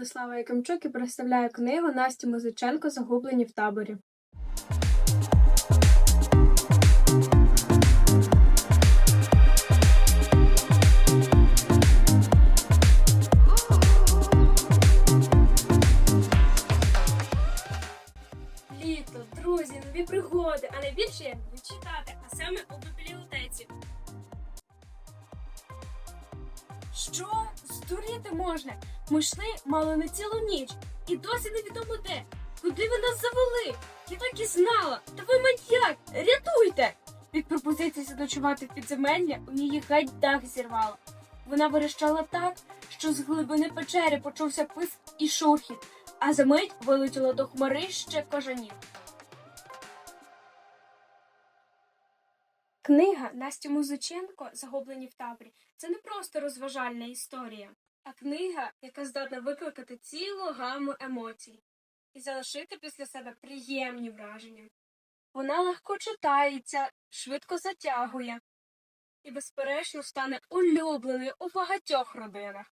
Владислава Якимчук і представляю книгу Насті Музиченко Загублені в таборі. Літо, друзі, нові пригоди, а найбільше я люблю читати, а саме у бібліотеці. Що? Здуріти можна? Ми йшли мало не цілу ніч, і досі невідомо де. Куди ви нас завели? Я так і знала. Та ви маньяк! Рятуйте! Від пропозиції заночувати в підземелля у її геть дах зірвало. Вона верещала так, що з глибини печери почувся писк і шурхіт, а за мить вилетіло до хмарище кожанів. Книга Насті Музиченко Загублені в таборі це не просто розважальна історія, а книга, яка здатна викликати цілу гаму емоцій і залишити після себе приємні враження. Вона легко читається, швидко затягує і, безперечно, стане улюбленою у багатьох родинах.